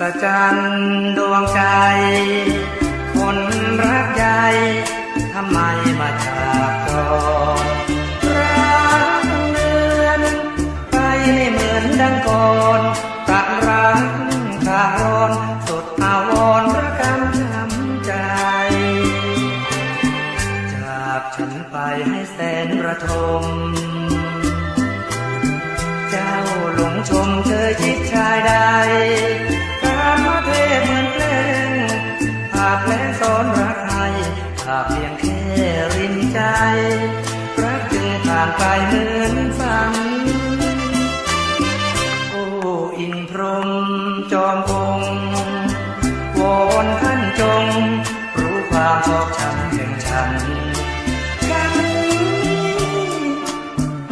ศจรรย์ดวงใจ คนรักใหญ่ทำไมมาจากจรรักเนือนไปไม่เหมือนดังก่อนตักรักขาดร้อนสุดอาวรณ์ระกำช้ำใจ จากฉันไปให้แสนระทม ริมใจ รักจึงผ่านไปเหมือนฝัน โอ้อินพรมจอมคงวอนท่านจง รู้ความชอบฉันแห่งฉันฉัน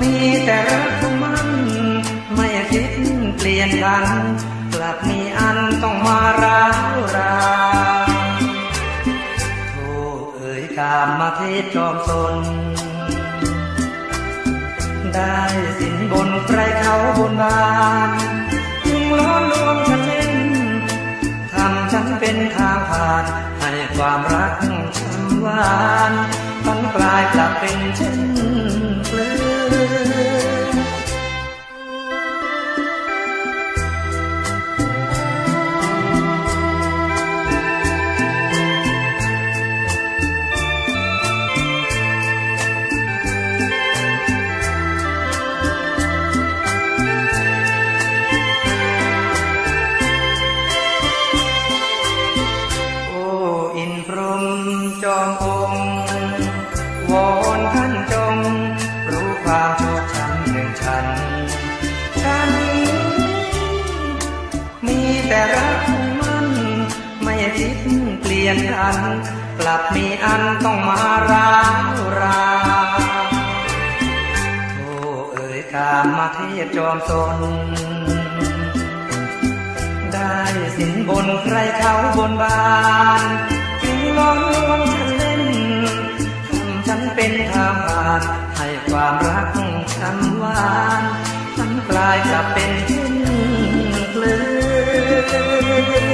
มีแต่รักมัน ไม่คิดเปลี่ยนพันกลับมีอันต้องมาร้าวราน กามมาเทศจอมสน ได้สินบนใครเขาบนบานจึงล้อลวงฉันเล่นทำฉันเป็นทางผ่าน ให้ความรักฉันหวานทั้งกลายกลับเป็นเช่นเปลือ อมองวอนท่านจง รู้ความชอบฉันหนึ่งฉันฉันมีแต่รักมันไม่คิดเปลี่ยนพัน กลับมีอันต้องมาร้าวราโอ้เอ๋ยกามมาเทพจอมสนได้สินบนใครเขาบนบาน จึงลองลวงฉันเล่นทำฉันเป็นทาสให้ความรักฉันหวานฉันกลายกลับเป็นเช่นเลือ